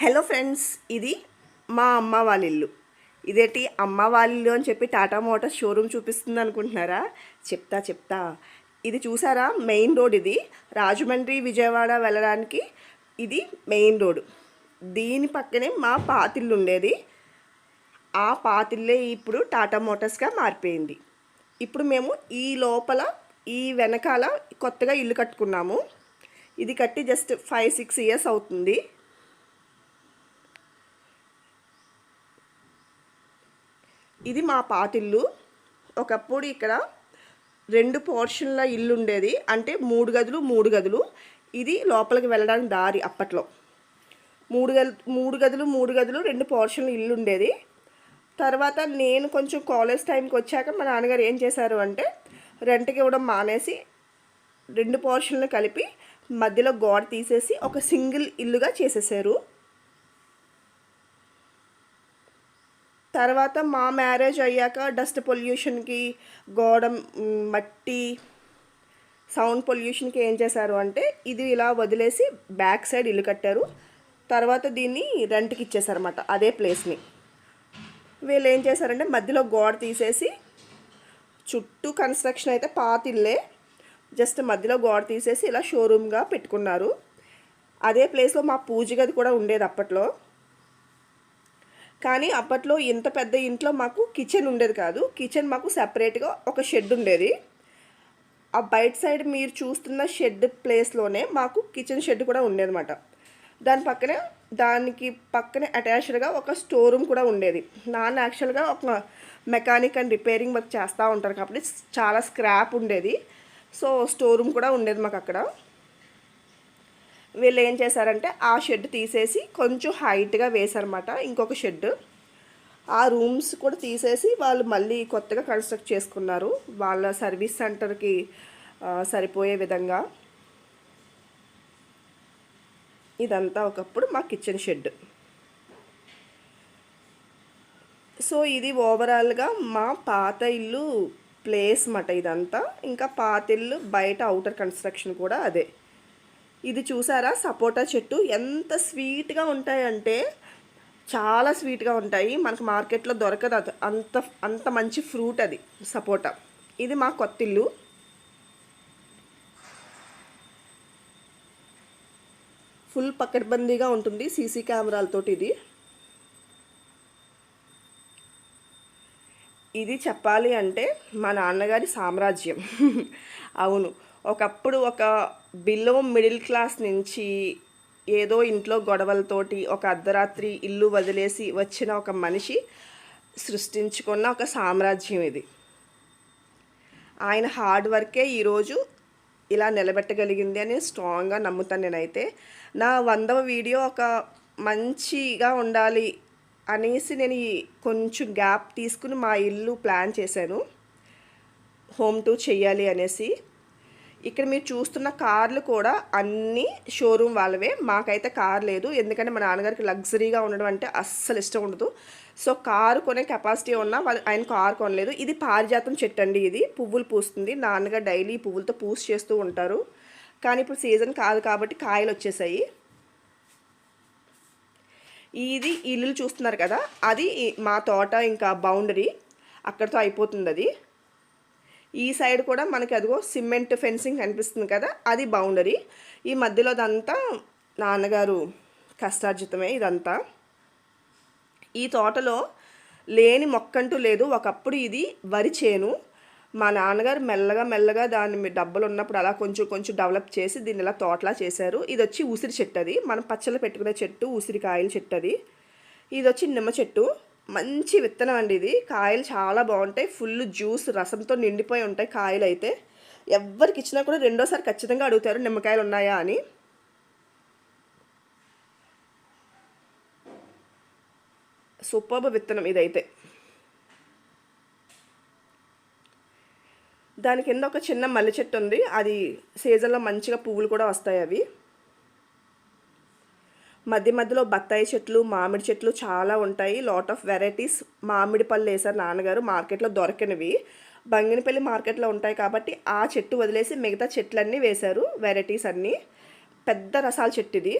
Hello friends ఇది మా అమ్మ వాళ్ళ ఇల్లు. ఇదేటి అమ్మ వాళ్ళ ఇల్లు అని చెప్పి టాటా మోటార్స్ షోరూమ్ చూపిస్తుంది అనుకుంటున్నారా? చెప్తా చెప్తా. ఇది చూసారా? మెయిన్ రోడ్ ఇది. రాజమండ్రి విజయవాడ వెళ్ళడానికి ఇది మెయిన్ రోడ్. దీని పక్కనే మా పాతిల్లు ఉండేది. ఆ పాతిల్లే ఇప్పుడు టాటా మోటార్స్గా మారిపోయింది. ఇప్పుడు మేము ఈ లోపల ఈ వెనకాల కొత్తగా ఇల్లు కట్టుకున్నాము. ఇది కట్టి జస్ట్ ఫైవ్ సిక్స్ ఇయర్స్ అవుతుంది. ఇది మా పాతిల్లు ఒకప్పుడు ఇక్కడ రెండు పోర్షన్ల ఇల్లు ఉండేది. అంటే మూడు గదులు మూడు గదులు. ఇది లోపలికి వెళ్ళడానికి దారి అప్పట్లో. మూడు గదు మూడు గదులు మూడు గదులు రెండు పోర్షన్లు ఇల్లు ఉండేది. తర్వాత నేను కొంచెం కాలేజ్ టైంకి వచ్చాక మా నాన్నగారు ఏం చేశారు అంటే రెంట్కి ఇవ్వడం మానేసి రెండు పోర్షన్లు కలిపి మధ్యలో గోడ తీసేసి ఒక సింగిల్ ఇల్లుగా చేసేసారు. తర్వాత మా మ్యారేజ్ అయ్యాక డస్ట్ పొల్యూషన్కి గోడ మట్టి సౌండ్ పొల్యూషన్కి ఏం చేశారు అంటే ఇది ఇలా వదిలేసి బ్యాక్ సైడ్ ఇల్లు కట్టారు. తర్వాత దీన్ని రెంట్కి ఇచ్చేసారన్నమాట అదే ప్లేస్ని. వీళ్ళు ఏం చేశారంటే మధ్యలో గోడ తీసేసి చుట్టూ కన్స్ట్రక్షన్ అయితే పాత ఇల్లే జస్ట్ మధ్యలో గోడ తీసేసి ఇలా షోరూమ్గా పెట్టుకున్నారు. అదే ప్లేస్లో మా పూజ గది కూడా ఉండేది అప్పట్లో. కానీ అప్పట్లో ఇంత పెద్ద ఇంట్లో మాకు కిచెన్ ఉండేది కాదు. కిచెన్ మాకు సెపరేట్గా ఒక షెడ్ ఉండేది. ఆ బయట సైడ్ మీరు చూస్తున్న షెడ్ ప్లేస్లోనే మాకు కిచెన్ షెడ్ కూడా ఉండేదన్నమాట. దాని పక్కనే దానికి పక్కనే అటాచ్డ్గా ఒక స్టోర్ రూమ్ కూడా ఉండేది. నాన్న యాక్చువల్గా ఒక మెకానిక్ అండ్ రిపేరింగ్ వర్క్ చేస్తూ ఉంటారు కాబట్టి చాలా స్క్రాప్ ఉండేది. సో స్టోర్ రూమ్ కూడా ఉండేది మాకు అక్కడ. వీళ్ళు ఏం చేశారంటే ఆ షెడ్ తీసేసి కొంచెం హైట్గా వేశారనమాట ఇంకొక షెడ్. ఆ రూమ్స్ కూడా తీసేసి వాళ్ళు మళ్ళీ కొత్తగా కన్స్ట్రక్ట్ చేసుకున్నారు. వాళ్ళ సర్వీస్ సెంటర్కి సరిపోయే విధంగా. ఇదంతా ఒకప్పుడు మా కిచెన్ షెడ్. సో ఇది ఓవరాల్గా మా పాత ఇల్లు ప్లేస్ మాట ఇదంతా. ఇంకా పాత ఇల్లు బయట అవుటర్ కన్స్ట్రక్షన్ కూడా అదే. ఇది చూసారా? సపోటా చెట్టు. ఎంత స్వీట్గా ఉంటాయంటే చాలా స్వీట్గా ఉంటాయి. మనకు మార్కెట్లో దొరకదు అది. అంత అంత మంచి ఫ్రూట్ అది సపోటా. ఇది మా కొత్తిల్లు. ఫుల్ పకడ్బందీగా ఉంటుంది సీసీ కెమెరాలతోటి ఇది. ఇది చెప్పాలి అంటే మా నాన్నగారి సామ్రాజ్యం. అవును. ఒకప్పుడు ఒక బిలో మిడిల్ క్లాస్ నుంచి ఏదో ఇంట్లో గొడవలతోటి ఒక అర్ధరాత్రి ఇల్లు వదిలేసి వచ్చిన ఒక మనిషి సృష్టించుకున్న ఒక సామ్రాజ్యం ఇది. ఆయన హార్డ్ వర్కే ఈరోజు ఇలా నిలబెట్టగలిగింది అని స్ట్రాంగ్గా నమ్ముతాను నేనైతే. నా వందవ వీడియో ఒక మంచిగా ఉండాలి అనేసి నేను ఈ కొంచెం గ్యాప్ తీసుకుని మా ఇల్లు ప్లాన్ చేశాను. హోమ్ టూ చెయ్యాలి అనేసి. ఇక్కడ మీరు చూస్తున్న కార్లు కూడా అన్నీ షోరూమ్ వాళ్ళవే. మాకైతే కార్ లేదు. ఎందుకంటే మా నాన్నగారికి లగ్జరీగా ఉండడం అంటే అస్సలు ఇష్టం ఉండదు. సో కారు కొనే కెపాసిటీ ఉన్నా వాళ్ళు ఆయన కారు కొనలేదు. ఇది పారిజాతం చెట్టు అండి ఇది. పువ్వులు పూస్తుంది. నాన్నగారు డైలీ పువ్వులతో పూసి చేస్తూ ఉంటారు. కానీ ఇప్పుడు సీజన్ కాదు కాబట్టి కాయలు వచ్చేసాయి. ఇది ఇల్లు చూస్తున్నారు కదా. అది మా తోట ఇంకా బౌండరీ అక్కడితో అయిపోతుంది అది. ఈ సైడ్ కూడా మనకి అదిగో సిమెంట్ ఫెన్సింగ్ కనిపిస్తుంది కదా అది బౌండరీ. ఈ మధ్యలో అదంతా నాన్నగారు కష్టార్జితమే ఇదంతా. ఈ తోటలో లేని మొక్కంటూ లేదు ఒకప్పుడు ఇది వరి చేను. మా నాన్నగారు మెల్లగా మెల్లగా దాని డబ్బులు ఉన్నప్పుడు అలా కొంచెం కొంచెం డెవలప్ చేసి దీన్ని ఇలా తోటలా చేశారు. ఇది వచ్చి ఉసిరి చెట్టు అది. మనం పచ్చళ్ళు పెట్టుకునే చెట్టు ఉసిరికాయల చెట్టు అది. ఇది వచ్చి నిమ్మ చెట్టు. మంచి విత్తనం అండి ఇది. కాయలు చాలా బాగుంటాయి. ఫుల్ జ్యూస్ రసంతో నిండిపోయి ఉంటాయి కాయలు అయితే ఎవరికి ఇచ్చినా కూడా రెండోసారి ఖచ్చితంగా అడుగుతారు నిమ్మకాయలు ఉన్నాయా? అని. సూపర్బ్ విత్తనం ఇదైతే. దాని కింద ఒక చిన్న మల్లె చెట్టు ఉంది. అది సీజన్లో మంచిగా పువ్వులు కూడా వస్తాయి అవి. మధ్య మధ్యలో బత్తాయి చెట్లు మామిడి చెట్లు చాలా ఉంటాయి. లాట్ ఆఫ్ వెరైటీస్ మామిడి పళ్ళు వేశారు నాన్నగారు. మార్కెట్లో దొరకనివి. బంగినపల్లి మార్కెట్లో ఉంటాయి కాబట్టి ఆ చెట్టు వదిలేసి మిగతా చెట్లన్నీ వేశారు. వెరైటీస్ అన్నీ. పెద్ద రసాల చెట్టు ఇది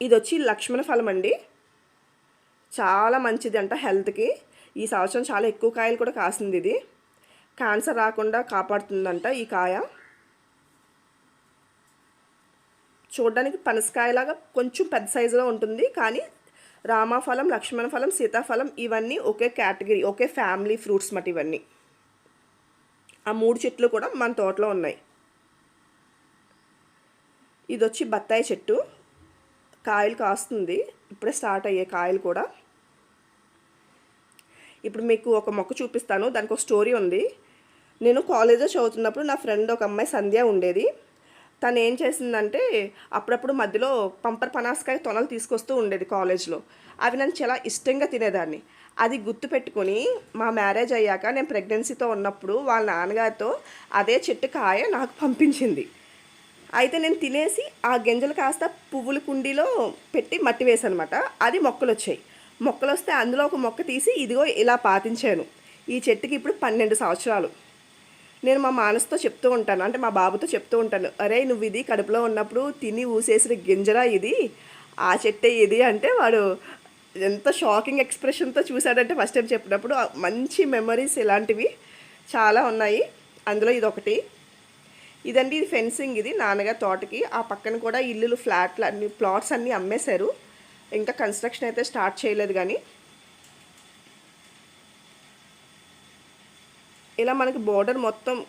ఇది వచ్చి లక్ష్మణ ఫలం అండి. చాలా మంచిది అంట హెల్త్కి ఈ సంవత్సరం చాలా ఎక్కువ కాయలు కూడా కాసింది ఇది. క్యాన్సర్ రాకుండా కాపాడుతుందంట ఈ కాయ. చూడడానికి పనసకాయలాగా కొంచెం పెద్ద సైజులో ఉంటుంది. కానీ రామఫలం లక్ష్మణ ఫలం సీతాఫలం ఇవన్నీ ఒకే కేటగిరీ ఒకే ఫ్యామిలీ ఫ్రూట్స్ మట్ ఇవన్నీ. ఆ మూడు చెట్లు కూడా మన తోటలో ఉన్నాయి. ఇది వచ్చి బత్తాయి చెట్టు. కాయలు కాస్తుంది. ఇప్పుడే స్టార్ట్ అయ్యే కాయలు కూడా. ఇప్పుడు మీకు ఒక మొక్క చూపిస్తాను. దానికి ఒక స్టోరీ ఉంది. నేను కాలేజ్లో చదువుతున్నప్పుడు నా ఫ్రెండ్ ఒక అమ్మాయి సంధ్య ఉండేది. తను ఏం చేసిందంటే అప్పుడప్పుడు మధ్యలో పంపర్ పనాసకాయ తొనలు తీసుకొస్తూ ఉండేది కాలేజ్లో. అవి నన్ను చాలా ఇష్టంగా తినేదాన్ని. అది గుర్తుపెట్టుకొని మా మ్యారేజ్ అయ్యాక నేను ప్రెగ్నెన్సీతో ఉన్నప్పుడు వాళ్ళ నాన్నగారితో అదే చెట్టు కాయ నాకు పంపించింది. అయితే నేను తినేసి ఆ గింజలు కాస్త పువ్వుల కుండీలో పెట్టి మట్టి వేసానమాట. అది మొక్కలు వచ్చాయి మొక్కలు వస్తే అందులో ఒక మొక్క తీసి ఇదిగో ఇలా పాతించాను. ఈ చెట్టుకి ఇప్పుడు పన్నెండు సంవత్సరాలు. నేను మా మానసుతో చెప్తూ ఉంటాను. అంటే మా బాబుతో చెప్తూ ఉంటాను. అరే నువ్వు ఇది కడుపులో ఉన్నప్పుడు తిని ఊసేసిన గింజరా ఇది? ఆ చెట్టే ఇది? అంటే వాడు ఎంత షాకింగ్ ఎక్స్ప్రెషన్తో చూశాడంటే ఫస్ట్ టైం చెప్పినప్పుడు మంచి మెమరీస్ ఇలాంటివి చాలా ఉన్నాయి. అందులో ఇది ఒకటి ఇదండి ఇది ఫెన్సింగ్. ఇది నాన్నగారి తోటకి. ఆ పక్కన కూడా ఇల్లులు ఫ్లాట్లు అన్ని ప్లాట్స్ అన్నీ అమ్మేశారు. ఇంకా కన్స్ట్రక్షన్ అయితే స్టార్ట్ చేయలేదు కానీ ఇలా మనకి బోర్డర్ మొత్తం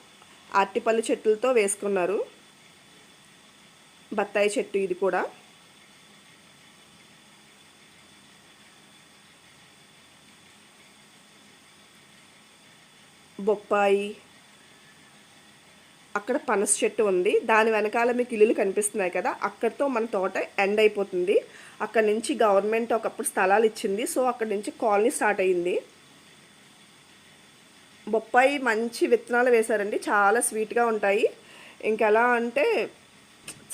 అరటిపల్లి చెట్లతో వేసుకున్నారు. బత్తాయి చెట్టు ఇది కూడా. బొప్పాయి. అక్కడ పనస చెట్టు ఉంది. దాని వెనకాల మీకు ఇల్లులు కనిపిస్తున్నాయి కదా అక్కడితో మన తోట ఎండ్ అయిపోతుంది. అక్కడ నుంచి గవర్నమెంట్ ఒకప్పుడు స్థలాలు ఇచ్చింది. సో అక్కడ నుంచి కాలనీ స్టార్ట్ అయ్యింది. బొప్పాయి మంచి విత్తనాలు వేశారండి. చాలా స్వీట్గా ఉంటాయి. ఇంకెలా అంటే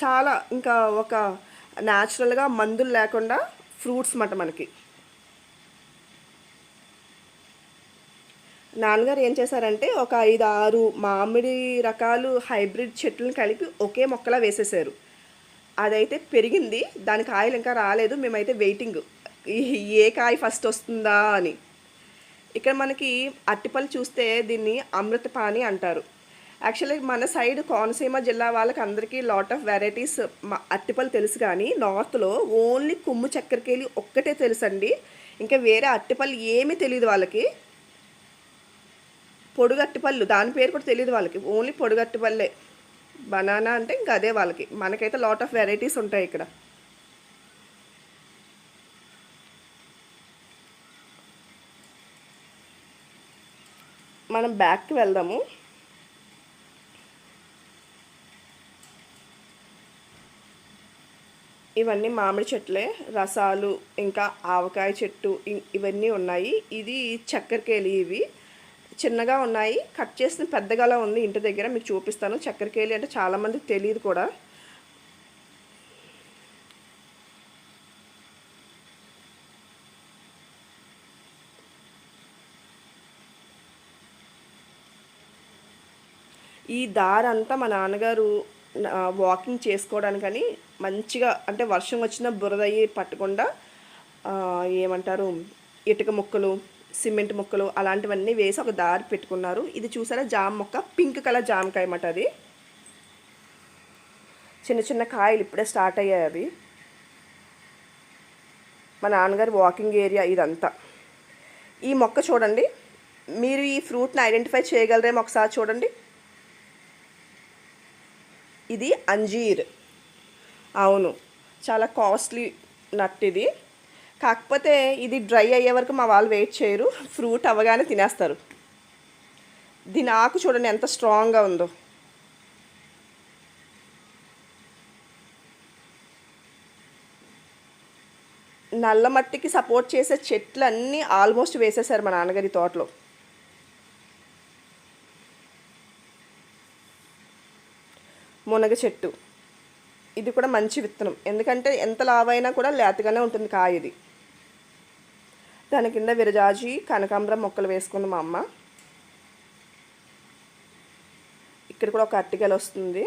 చాలా ఇంకా ఒక న్యాచురల్గా మందులు లేకుండా ఫ్రూట్స్ మాట మనకి. నాన్నగారు ఏం చేశారంటే ఒక ఐదు ఆరు మామిడి రకాలు హైబ్రిడ్ చెట్లను కలిపి ఒకే మొక్కలా వేసేసారు. అదైతే పెరిగింది. దాని కాయలు ఇంకా రాలేదు. మేమైతే వెయిటింగ్. ఏ కాయ ఫస్ట్ వస్తుందా అని. ఇక్కడ మనకి అట్టిపల్లి చూస్తే దీన్ని అమృతపాణి అంటారు. యాక్చువల్లీ మన సైడ్ కోనసీమ జిల్లా వాళ్ళకి అందరికీ లాట్ ఆఫ్ వెరైటీస్ అట్టిపల్లి తెలుసు కానీ నార్త్లో ఓన్లీ కుమ్ము చక్కెరకేళి ఒక్కటే తెలుసండి. ఇంకా వేరే అట్టిపల్లి ఏమీ తెలియదు వాళ్ళకి. పొడుగట్టిపళ్ళు దాని పేరు కూడా తెలియదు వాళ్ళకి. ఓన్లీ పొడుగట్టిపల్లే బనానా అంటే ఇంకా అదే వాళ్ళకి. మనకైతే లాట్ ఆఫ్ వెరైటీస్ ఉంటాయి ఇక్కడ. మనం బ్యాక్కి వెళ్దాము. ఇవన్నీ మామిడి చెట్లే రసాలు ఇంకా ఆవకాయ చెట్టు ఇవన్నీ ఉన్నాయి. ఇది చక్కెరకేలి ఇవి. చిన్నగా ఉన్నాయి. కట్ చేసిన పెద్దగాలా ఉంది ఇంటి దగ్గర మీకు చూపిస్తాను. చక్కెరకేలి అంటే చాలామందికి తెలియదు కూడా. ఈ దారి అంతా మా నాన్నగారు వాకింగ్ చేసుకోవడానికని మంచిగా అంటే వర్షం వచ్చిన బురద అయ్యి పట్టకుండా ఏమంటారు ఇటుక ముక్కలు సిమెంట్ ముక్కలు అలాంటివన్నీ వేసి ఒక దారి పెట్టుకున్నారు. ఇది చూసారా? జామ మొక్క పింక్ కలర్ జామకాయ అన్నమాట అది. చిన్న చిన్న కాయలు ఇప్పుడే స్టార్ట్ అయ్యాయి అవి. మా నాన్నగారు వాకింగ్ ఏరియా ఇదంతా. ఈ మొక్క చూడండి. మీరు ఈ ఫ్రూట్ని ఐడెంటిఫై చేయగలరేమో ఒకసారి చూడండి. ఇది అంజీర్. అవును చాలా కాస్ట్లీ నట్ ఇది. కాకపోతే ఇది డ్రై అయ్యే వరకు మా వాళ్ళు వెయిట్ చేయరు ఫ్రూట్ అవ్వగానే తినేస్తారు. దీని ఆకు చూడండి ఎంత స్ట్రాంగ్గా ఉందో. నల్ల మట్టికి సపోర్ట్ చేసే చెట్లు అన్నీ ఆల్మోస్ట్ వేసేసారు మా నాన్నగారి తోటలో. మునగ చెట్టు ఇది కూడా మంచి విత్తనం. ఎందుకంటే ఎంత లావైనా కూడా లేతగానే ఉంటుంది కాయ ఇది దాని కింద విరజాజి కనకాంబరం మొక్కలు వేసుకుంది మా అమ్మ. ఇక్కడ కూడా ఒక అట్టిగలు వస్తుంది. వస్తుంది.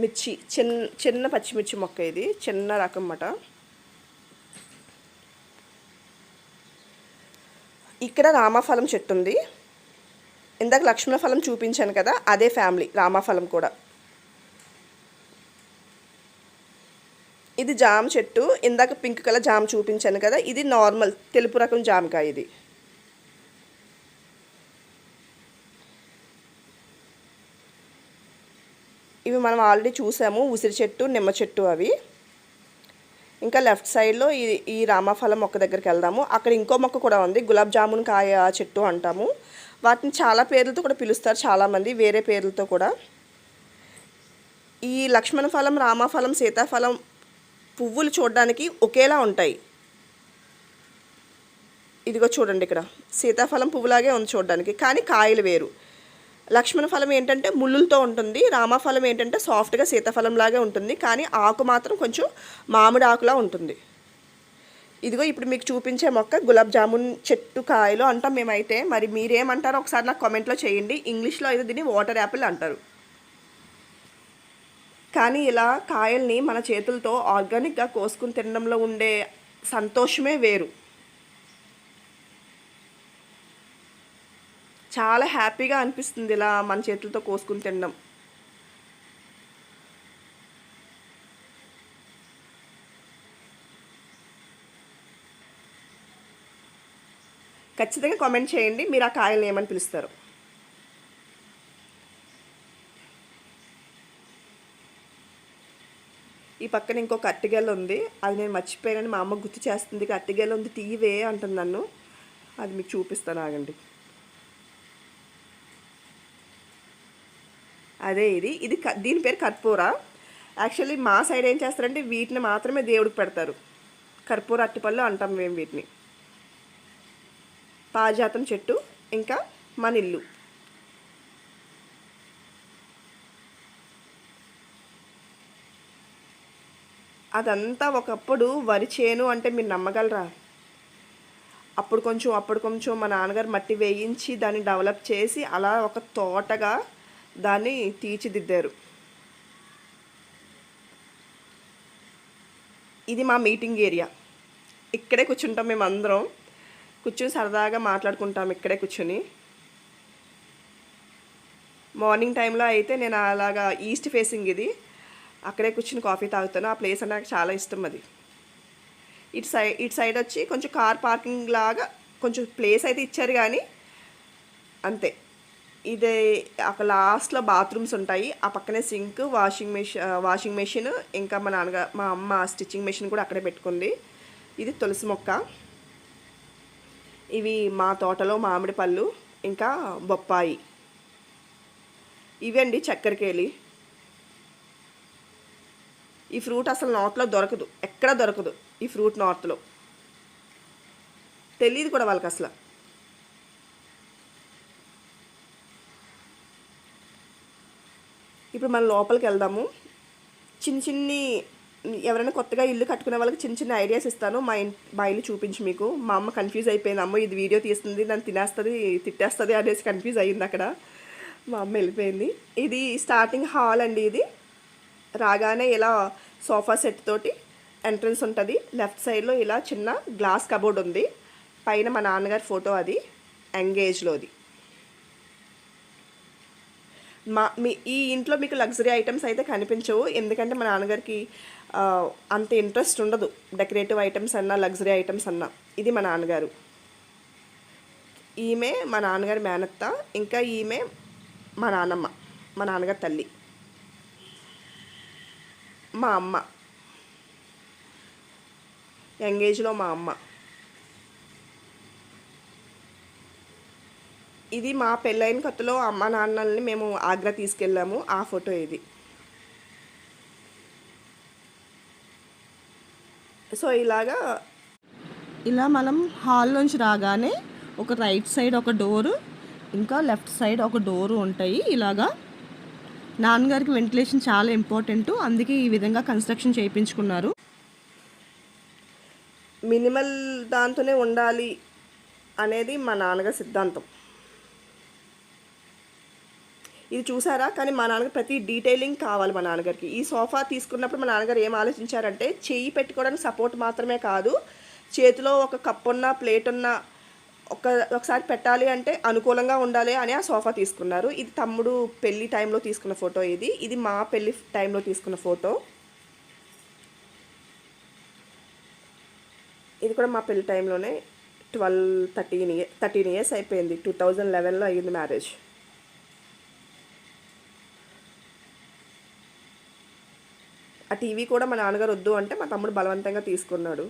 మిర్చి చిన్న చిన్న పచ్చిమిర్చి మొక్క ఇది. చిన్న రకం అన్నమాట. ఇక్కడ రామఫలం చెట్టు ఉంది. ఇందాక లక్ష్మణ ఫలం చూపించాను కదా అదే ఫ్యామిలీ రామఫలం కూడా. ఇది జామ చెట్టు ఇందాక పింక్ కలర్ జామ చూపించాను కదా ఇది నార్మల్ తెలుపు రకం జామకాయ ఇది. ఇవి మనం ఆల్రెడీ చూసాము ఉసిరి చెట్టు నిమ్మ చెట్టు అవి. ఇంకా లెఫ్ట్ సైడ్లో ఈ ఈ రామఫలం మొక్క దగ్గరికి వెళ్దాము. అక్కడ ఇంకో మొక్క కూడా ఉంది గులాబ్ జామున్ కాయ చెట్టు అంటాము. వాటిని చాలా పేర్లతో కూడా పిలుస్తారు చాలామంది వేరే పేర్లతో కూడా. ఈ లక్ష్మణ ఫలం రామఫలం సీతాఫలం పువ్వులు చూడడానికి ఒకేలా ఉంటాయి. ఇదిగో చూడండి ఇక్కడ సీతాఫలం పువ్వులాగే ఉంది చూడడానికి కానీ కాయలు వేరు. లక్ష్మణ ఫలం ఏంటంటే ముళ్ళులతో ఉంటుంది రామఫలం ఏంటంటే సాఫ్ట్గా సీతాఫలంలాగే ఉంటుంది కానీ ఆకు మాత్రం కొంచెం మామిడి ఆకులా ఉంటుంది. ఇదిగో ఇప్పుడు మీకు చూపించే మొక్క గులాబ్ జామున్ చెట్టు కాయలు అంటాం మేమైతే. మరి మీరేమంటారో ఒకసారి నాకు కామెంట్లో చేయండి. ఇంగ్లీష్లో అయితే దీన్ని వాటర్ యాపిల్ అంటారు. కానీ ఇలా కాయల్ని మన చేతులతో ఆర్గానిక్గా కోసుకుని తినడంలో ఉండే సంతోషమే వేరు. చాలా హ్యాపీగా అనిపిస్తుంది ఇలా మన చేతులతో కోసుకుని తినడం. ఖచ్చితంగా కామెంట్ చేయండి మీరు ఆ కాయల్ని ఏమని పిలుస్తారు? ఈ పక్కన ఇంకొక అట్టిగెల ఉంది అది నేను మర్చిపోయానని మా అమ్మ గుర్తు చేస్తుంది "ఇక అట్టిగెల ఉంది తీవే అంటుంది నన్ను. అది మీకు చూపిస్తాను ఆగండి. అదే ఇది. ఇది దీని పేరు కర్పూర. యాక్చువల్లీ మా సైడ్ ఏం చేస్తారంటే వీటిని మాత్రమే దేవుడికి పెడతారు. కర్పూర అట్టిపళ్ళు అంటాం మేము వీటిని. పాజాతం చెట్టు ఇంకా మన ఇల్లు అదంతా ఒకప్పుడు వరి చేను అంటే మీరు నమ్మగలరా? అప్పుడు కొంచెం అప్పుడు కొంచెం మా నాన్నగారు మట్టి వేయించి దాన్ని డెవలప్ చేసి అలా ఒక తోటగా దాన్ని తీర్చిదిద్దారు. ఇది మా మీటింగ్ ఏరియా. ఇక్కడే కూర్చుంటాం మేము అందరం కూర్చుని సరదాగా మాట్లాడుకుంటాం ఇక్కడే కూర్చుని. మార్నింగ్ టైంలో అయితే నేను అలాగా ఈస్ట్ ఫేసింగ్ ఇది. అక్కడే కూర్చుని కాఫీ తాగుతాను. ఆ ప్లేస్ అంటే నాకు చాలా ఇష్టం అది. ఇటు సైడ్ ఇటు సైడ్ వచ్చి కొంచెం కార్ పార్కింగ్ లాగా కొంచెం ప్లేస్ అయితే ఇచ్చారు కానీ అంతే. ఇది అక్కడ లాస్ట్లో బాత్రూమ్స్ ఉంటాయి. ఆ పక్కనే sink washing machine washing machine ఇంకా మా నాన్నగా మా అమ్మ స్టిచ్చింగ్ మెషిన్ కూడా అక్కడే పెట్టుకుంది. ఇది తులసి మొక్క. ఇవి మా తోటలో మామిడి పళ్ళు ఇంకా బొప్పాయి. ఇవండి చక్కెరకేలి. ఈ ఫ్రూట్ అసలు నార్త్లో దొరకదు. ఎక్కడ దొరకదు ఈ ఫ్రూట్ నార్త్లో. తెలియదు కూడా వాళ్ళకి అసలు ఇప్పుడు మనం లోపలికి వెళ్దాము. చిన్న చిన్ని ఎవరైనా కొత్తగా ఇల్లు కట్టుకునే వాళ్ళకి చిన్న చిన్న ఐడియాస్ ఇస్తాను. మా ఇంటి మా ఇల్లు చూపించి మీకు. మా అమ్మ కన్ఫ్యూజ్ అయిపోయింది. అమ్మ ఇది వీడియో తీస్తుంది నన్ను తినేస్తుంది తిట్టేస్తుంది అనేసి కన్ఫ్యూజ్ అయ్యింది అక్కడ. మా అమ్మ వెళ్ళిపోయింది. ఇది స్టార్టింగ్ హాల్ అండి ఇది. రాగానే ఇలా సోఫా సెట్ తోటి ఎంట్రన్స్ ఉంటుంది. లెఫ్ట్ సైడ్లో ఇలా చిన్న గ్లాస్ కబోర్డ్ ఉంది. పైన మా నాన్నగారి ఫోటో అది. ఎంగేజ్లోది మా మీ ఈ ఇంట్లో మీకు లగ్జరీ ఐటమ్స్ అయితే కనిపించవు. ఎందుకంటే మా నాన్నగారికి అంత ఇంట్రెస్ట్ ఉండదు. డెకరేటివ్ ఐటమ్స్ అన్నా లగ్జరీ ఐటమ్స్ అన్నా. ఇది మా నాన్నగారు. ఈమె మా నాన్నగారి మేనత్త. ఇంకా ఈమె మా నాన్నమ్మ మా నాన్నగారి తల్లి. మా అమ్మ. యంగేజ్లో మా అమ్మ. ఇది మా పెళ్ళైన కొత్తలో అమ్మ నాన్నల్ని మేము ఆగ్రా తీసుకెళ్ళాము ఆ ఫోటో ఇది. సో ఇలాగా ఇలా మనం హాల్లోంచి రాగానే ఒక రైట్ సైడ్ ఒక డోరు ఇంకా లెఫ్ట్ సైడ్ ఒక డోరు ఉంటాయి. ఇలాగా నాన్నగారికి వెంటిలేషన్ చాలా ఇంపార్టెంట్ అందుకే ఈ విధంగా కన్స్ట్రక్షన్ చేయించుకున్నారు. మినిమల్ దాంతోనే ఉండాలి అనేది మా నాన్నగారి సిద్ధాంతం. ఇది చూసారా? కానీ మా నాన్నగారు ప్రతి డీటెయిలింగ్ కావాలి మా నాన్నగారికి. ఈ సోఫా తీసుకున్నప్పుడు మా నాన్నగారు ఏం ఆలోచించారంటే చెయ్యి పెట్టుకోవడానికి సపోర్ట్ మాత్రమే కాదు చేతిలో ఒక కప్ ఉన్న ప్లేట్ ఉన్న ఒక ఒకసారి పెట్టాలి అంటే అనుకూలంగా ఉండాలి అని ఆ సోఫా తీసుకున్నారు. ఇది తమ్ముడు పెళ్ళి టైంలో తీసుకున్న ఫోటో ఇది. ఇది మా పెళ్ళి టైంలో తీసుకున్న ఫోటో ఇది కూడా మా పెళ్ళి టైంలోనే twelve thirteen year thirteen years అయిపోయింది. టూ థౌజండ్ లెవెన్లో అయ్యింది మ్యారేజ్ ఆ టీవీ కూడా మా నాన్నగారు వద్దు అంటే మా తమ్ముడు బలవంతంగా తీసుకున్నాడు.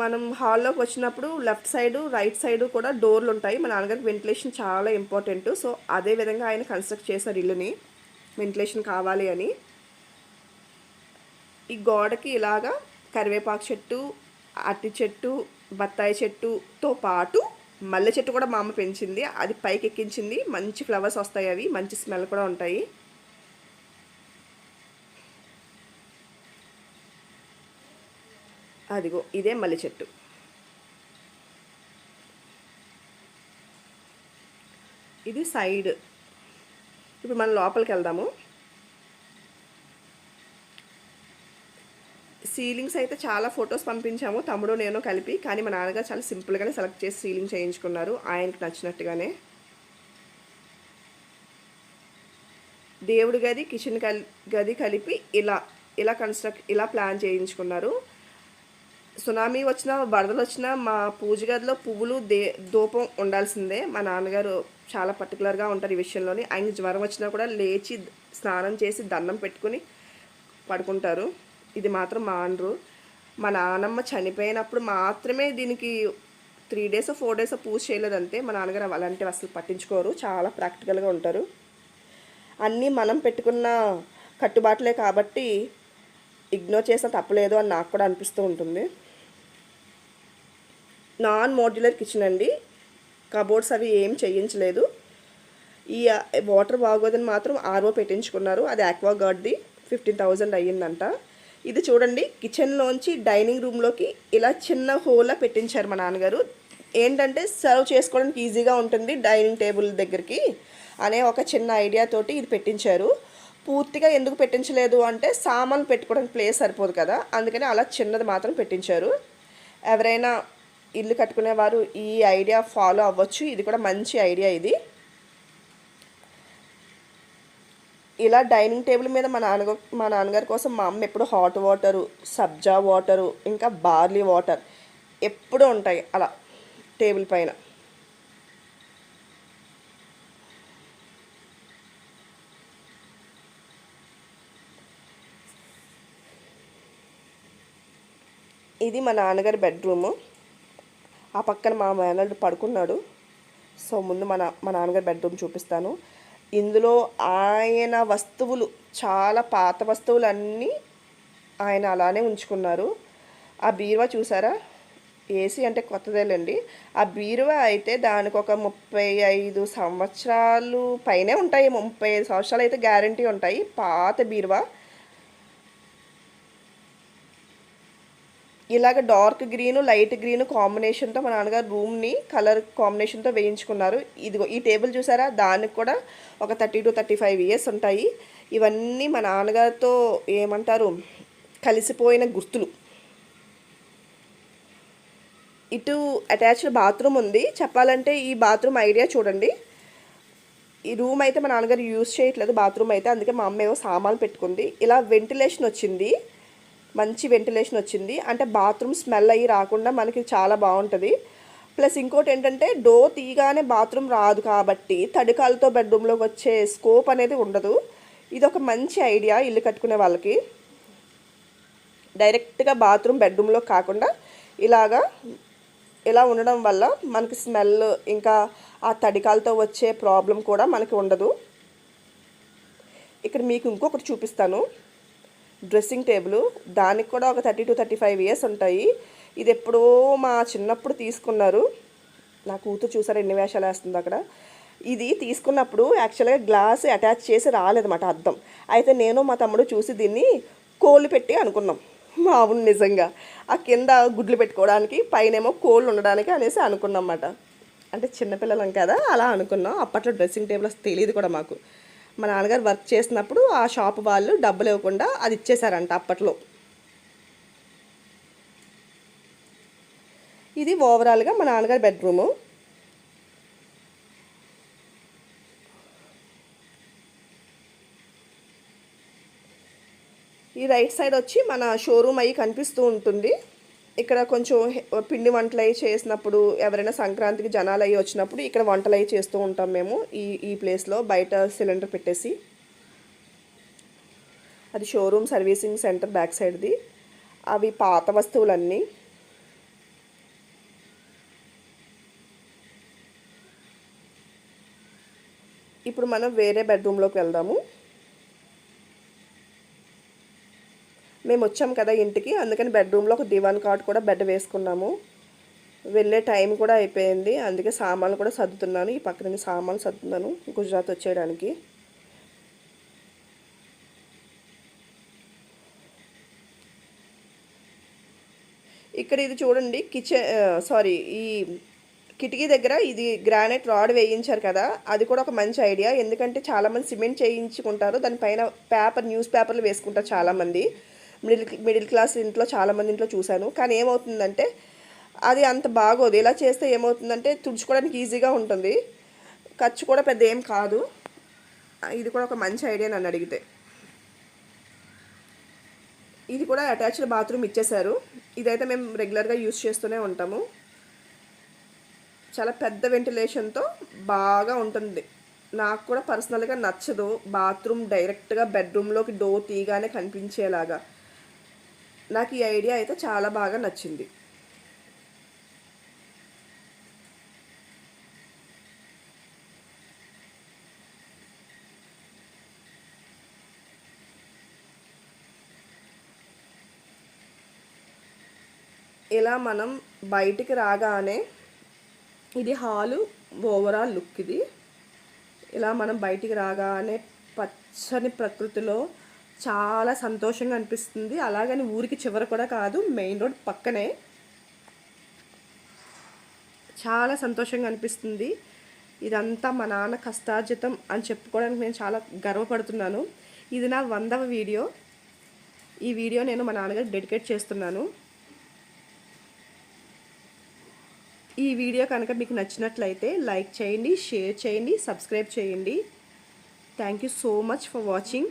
మనం హాల్లోకి వచ్చినప్పుడు లెఫ్ట్ సైడ్ రైట్ సైడ్ కూడా డోర్లు ఉంటాయి. మా నాన్నగారికి వెంటిలేషన్ చాలా ఇంపార్టెంట్. సో అదే విధంగా ఆయన కన్స్ట్రక్ట్ చేశారు ఇల్లుని. వెంటిలేషన్ కావాలి అని. ఈ గోడకి ఇలాగా కరివేపాకు చెట్టు అరటి చెట్టు బత్తాయి చెట్టుతో పాటు మల్లె చెట్టు కూడా మా అమ్మ పెంచింది. అది పైకి ఎక్కించింది మంచి ఫ్లవర్స్ వస్తాయి అవి. మంచి స్మెల్ కూడా ఉంటాయి. అదిగో ఇదే మల్లె చెట్టు. ఇది సైడ్. ఇప్పుడు మనం లోపలికి వెళ్దాము. సీలింగ్స్ అయితే చాలా ఫొటోస్ పంపించాము తమ్ముడు నేను కలిపి. కానీ మా నాన్నగారు చాలా సింపుల్గానే సెలెక్ట్ చేసి సీలింగ్ చేయించుకున్నారు. ఆయనకి నచ్చినట్టుగానే. దేవుడి గది కిచెన్ గది కలిపి ఇలా ఇలా కన్స్ట్రక్ట్ ఇలా ప్లాన్ చేయించుకున్నారు. సునామీ వచ్చినా వరదలు వచ్చినా మా పూజ గదిలో పువ్వులు దే ధూపం ఉండాల్సిందే. మా నాన్నగారు చాలా పర్టికులర్గా ఉంటారు ఈ విషయంలోని. ఆయన జ్వరం వచ్చినా కూడా లేచి స్నానం చేసి దండం పెట్టుకుని పడుకుంటారు. ఇది మాత్రం మానరు. మా నాన్నమ్మ చనిపోయినప్పుడు మాత్రమే దీనికి three days four days puja చేయలేదంతే మా నాన్నగారు అలాంటివి అసలు పట్టించుకోరు. చాలా ప్రాక్టికల్గా ఉంటారు. అన్నీ మనం పెట్టుకున్న కట్టుబాట్లే కాబట్టి ఇగ్నోర్ చేసిన తప్పలేదు అని నాకు కూడా అనిపిస్తూ ఉంటుంది. నాన్ మోడ్యులర్ కిచెన్ అండి. కబోర్డ్స్ అవి ఏం చేయించలేదు. ఈ వాటర్ బాగోదని మాత్రం ఆర్ఓ పెట్టించుకున్నారు. అది ఆక్వాగార్డ్ది ఫిఫ్టీన్ థౌజండ్ అయ్యిందంట. ఇది చూడండి కిచెన్లోంచి డైనింగ్ రూమ్లోకి ఇలా చిన్న హోల్లా పెట్టించారు మా నాన్నగారు. ఏంటంటే సర్వ్ చేసుకోవడానికి ఈజీగా ఉంటుంది డైనింగ్ టేబుల్ దగ్గరికి అనే ఒక చిన్న ఐడియా తోటి ఇది పెట్టించారు. పూర్తిగా ఎందుకు పెట్టించలేదు అంటే సామాన్లు పెట్టుకోవడానికి ప్లేస్ సరిపోదు కదా అందుకని అలా చిన్నది మాత్రం పెట్టించారు. ఎవరైనా ఇల్లు కట్టుకునేవారు ఈ ఐడియా ఫాలో అవ్వచ్చు. ఇది కూడా మంచి ఐడియా ఇది. ఇలా డైనింగ్ టేబుల్ మీద మా నాన్న మా నాన్నగారి కోసం మా అమ్మ ఎప్పుడు హాట్ వాటరు సబ్జా వాటరు ఇంకా బార్లీ వాటర్ ఎప్పుడూ ఉంటాయి అలా టేబుల్ పైన. ఇది మా నాన్నగారి బెడ్రూము. ఆ పక్కన మా మేనల్డ్ పడుకున్నాడు. సో ముందు మన మా నాన్నగారి బెడ్రూమ్ చూపిస్తాను. ఇందులో ఆయన వస్తువులు చాలా పాత వస్తువులు అన్నీ ఆయన అలానే ఉంచుకున్నారు. ఆ బీరువా చూసారా? ఏసీ అంటే కొత్తదేలండి. ఆ బీరువా అయితే దానికి ఒక ముప్పై ఐదు సంవత్సరాలు పైనే ఉంటాయి ముప్పై ఐదు సంవత్సరాలు అయితే గ్యారంటీ ఉంటాయి. పాత బీరువా. ఇలాగ డార్క్ గ్రీన్ లైట్ గ్రీన్ కాంబినేషన్తో మా నాన్నగారు రూమ్ని కలర్ కాంబినేషన్తో వేయించుకున్నారు. ఇదిగో ఈ టేబుల్ చూసారా? దానికి కూడా ఒక thirty to thirty five years ఉంటాయి. ఇవన్నీ మా నాన్నగారితో ఏమంటారు? కలిసిపోయిన గుర్తులు. ఇటు అటాచ్డ్ బాత్రూమ్ ఉంది. చెప్పాలంటే ఈ బాత్రూమ్ ఐడియా చూడండి. ఈ రూమ్ అయితే మా నాన్నగారు యూజ్ చేయట్లేదు బాత్రూమ్ అయితే. అందుకే మా అమ్మ ఏవో సామాన్లు పెట్టుకుంది. ఇలా వెంటిలేషన్ వచ్చింది. మంచి వెంటిలేషన్ వచ్చింది. అంటే బాత్రూమ్ స్మెల్ అయ్యి రాకుండా మనకి చాలా బాగుంటుంది. ప్లస్ ఇంకోటి ఏంటంటే డోర్ తీయగానే బాత్రూమ్ రాదు కాబట్టి తడికాలతో బెడ్రూమ్లోకి వచ్చే స్కోప్ అనేది ఉండదు. ఇది ఒక మంచి ఐడియా ఇల్లు కట్టుకునే వాళ్ళకి. డైరెక్ట్గా బాత్రూమ్ బెడ్రూమ్లో కాకుండా ఇలాగా ఇలా ఉండడం వల్ల మనకి స్మెల్ ఇంకా ఆ తడికాలతో వచ్చే ప్రాబ్లం కూడా మనకి ఉండదు. ఇక్కడ మీకు ఇంకొకటి చూపిస్తాను. డ్రెస్సింగ్ టేబుల్ దానికి కూడా ఒక thirty to thirty five years ఉంటాయి. ఇది ఎప్పుడో మా చిన్నప్పుడు తీసుకున్నారు. నా కూతురు చూసారు ఎన్ని వేషాలు వేస్తుంది అక్కడ? ఇది తీసుకున్నప్పుడు యాక్చువల్గా గ్లాస్ అటాచ్ చేసి రాలేదన్నమాట అర్థం అయితే నేను మా తమ్ముడు చూసి దీన్ని కోళ్ళు పెట్టి అనుకున్నాం. అవును నిజంగా. ఆ కింద గుడ్లు పెట్టుకోవడానికి పైనేమో కోళ్ళు ఉండడానికి అనేసి అనుకున్నాం అనుకున్నమాట అంటే చిన్నపిల్లలం కదా అలా అనుకున్నాం. అప్పట్లో డ్రెస్సింగ్ టేబుల్స్ తెలియదు కూడా మాకు. మా నాన్నగారు వర్క్ చేసినప్పుడు ఆ షాప్ వాళ్ళు డబ్బులు ఇవ్వకుండా అది ఇచ్చేసారంట అప్పట్లో. ఇది ఓవరాల్గా మా నాన్నగారి బెడ్రూము ఈ రైట్ సైడ్ వచ్చి మన షోరూమ్ అయ్యి కనిపిస్తూ ఉంటుంది. ఇక్కడ కొంచెం పిండి వంటలు అవి చేసినప్పుడు ఎవరైనా సంక్రాంతికి జనాలు అవి వచ్చినప్పుడు ఇక్కడ వంటలు అవి చేస్తూ ఉంటాం మేము ఈ ఈ ప్లేస్లో బయట సిలిండర్ పెట్టేసి. అది షోరూమ్ సర్వీసింగ్ సెంటర్ బ్యాక్ సైడ్ది అవి పాత వస్తువులన్నీ. ఇప్పుడు మనం వేరే బెడ్రూమ్లోకి వెళ్దాము. మేము వచ్చాం కదా ఇంటికి అందుకని బెడ్రూమ్లో ఒక దివాన్ కాట్ కూడా బెడ్ వేసుకున్నాము. వెళ్ళే టైం కూడా అయిపోయింది. అందుకే సామాన్లు కూడా సర్దుతున్నాను. ఈ పక్కన నుండి సామాన్లు సర్దుతున్నాను గుజరాత్ వచ్చేయడానికి. ఇక్కడ ఇది చూడండి కిచెన్ సారీ ఈ కిటికీ దగ్గర ఇది గ్రానైట్ రాడ్ వేయించారు కదా అది కూడా ఒక మంచి ఐడియా. ఎందుకంటే చాలామంది సిమెంట్ చేయించుకుంటారు దానిపైన పేపర్ న్యూస్ పేపర్లు వేసుకుంటారు చాలామంది. మిడిల్ మిడిల్ క్లాస్ ఇంట్లో చాలామంది ఇంట్లో చూశాను. కానీ ఏమవుతుందంటే అది అంత బాగోదు. ఇలా చేస్తే ఏమవుతుందంటే తుడుచుకోవడానికి ఈజీగా ఉంటుంది. ఖర్చు కూడా పెద్ద ఏం కాదు. ఇది కూడా ఒక మంచి ఐడియా నన్ను అడిగితే. ఇది కూడా అటాచ్డ్ బాత్రూమ్ ఇచ్చేశారు. ఇదైతే మేము రెగ్యులర్గా యూస్ చేస్తూనే ఉంటాము. చాలా పెద్ద వెంటిలేషన్తో బాగా ఉంటుంది. నాకు కూడా పర్సనల్గా నచ్చదు బాత్రూమ్ డైరెక్ట్గా బెడ్రూమ్లోకి డోర్ తీయగానే కనిపించేలాగా. నాకు ఈ ఐడియా అయితే చాలా బాగా నచ్చింది. ఇలా మనం బయటికి రాగానే ఇది హాలు ఓవరాల్ లుక్ ఇది. ఇలా మనం బయటికి రాగానే పచ్చని ప్రకృతిలో చాలా సంతోషంగా అనిపిస్తుంది. అలాగని ఊరికి చివర కూడా కాదు మెయిన్ రోడ్ పక్కనే. చాలా సంతోషంగా అనిపిస్తుంది. ఇదంతా మా నాన్న కష్టార్జితం అని చెప్పుకోవడానికి నేను చాలా గర్వపడుతున్నాను. ఇది నా వందవ వీడియో. ఈ వీడియో నేను మా నాన్నగారు డెడికేట్ చేస్తున్నాను. ఈ వీడియో కనుక మీకు నచ్చినట్లయితే లైక్ చేయండి షేర్ చేయండి సబ్స్క్రైబ్ చేయండి. Thank you so much for watching.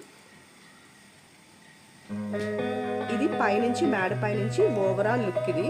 ఇది పైనుంచి మేడ పైనుంచి ఓవరాల్ లుక్ ఇది.